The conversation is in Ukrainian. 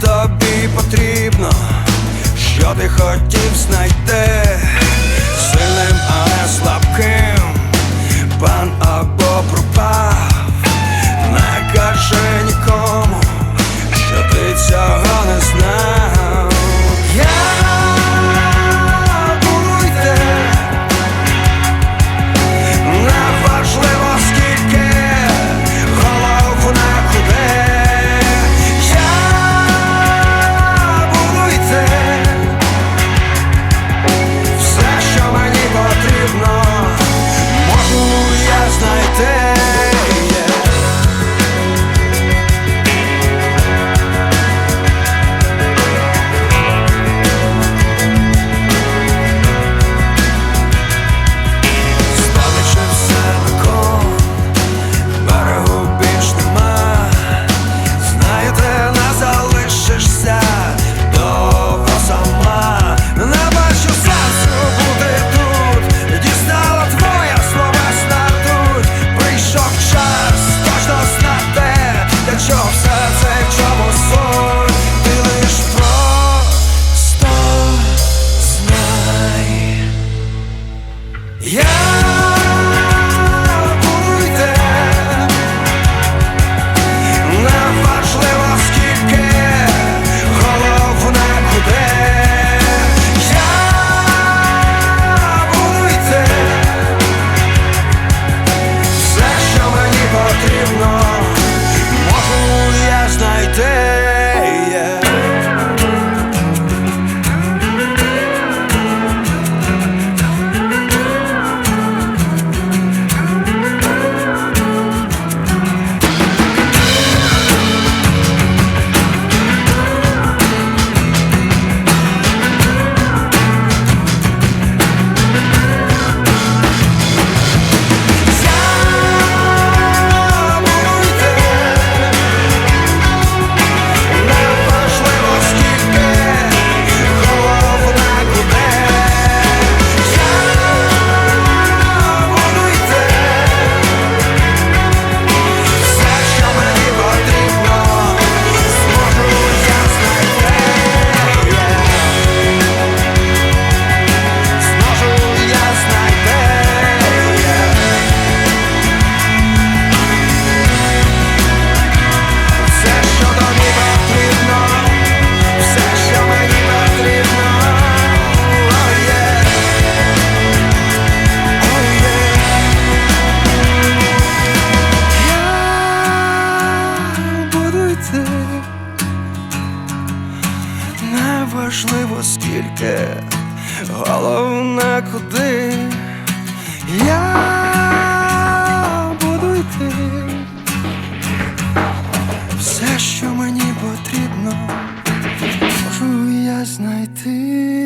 тобі потрібно, що ти хотів знайти, сильним, а не слабким. важливо скільки, головне куди я буду йти, все, що мені потрібно, можу я знайти.